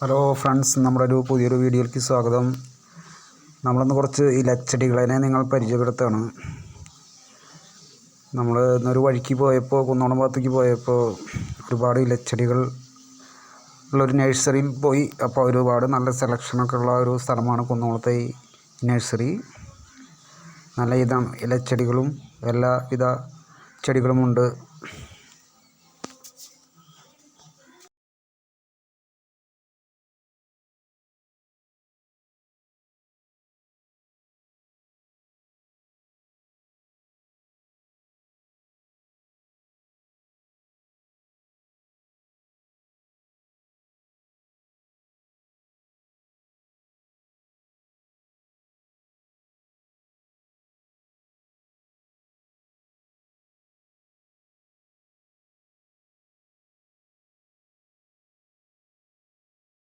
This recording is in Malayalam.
ഹലോ ഫ്രണ്ട്സ് നമ്മുടെ ഒരു പുതിയൊരു വീഡിയോയിലേക്ക് സ്വാഗതം. നമ്മളിന്ന് കുറച്ച് ഇലച്ചെടികളെ നിങ്ങൾ പരിചയപ്പെടുത്തുകയാണ്. നമ്മൾ ഇന്നൊരു വഴിക്ക് പോയപ്പോൾ കുന്നോണം ഭാഗത്തേക്ക് പോയപ്പോൾ ഒരുപാട് ഇലച്ചെടികൾ ഉള്ളൊരു നഴ്സറിയിൽ പോയി. അപ്പോൾ ഒരുപാട് നല്ല സെലക്ഷനൊക്കെ ഉള്ള ഒരു സ്ഥലമാണ് കുന്നോളത്തെ ഈ നഴ്സറി. നല്ല ഇതാണ് ഇലച്ചെടികളും എല്ലാവിധ ചെടികളുമുണ്ട്.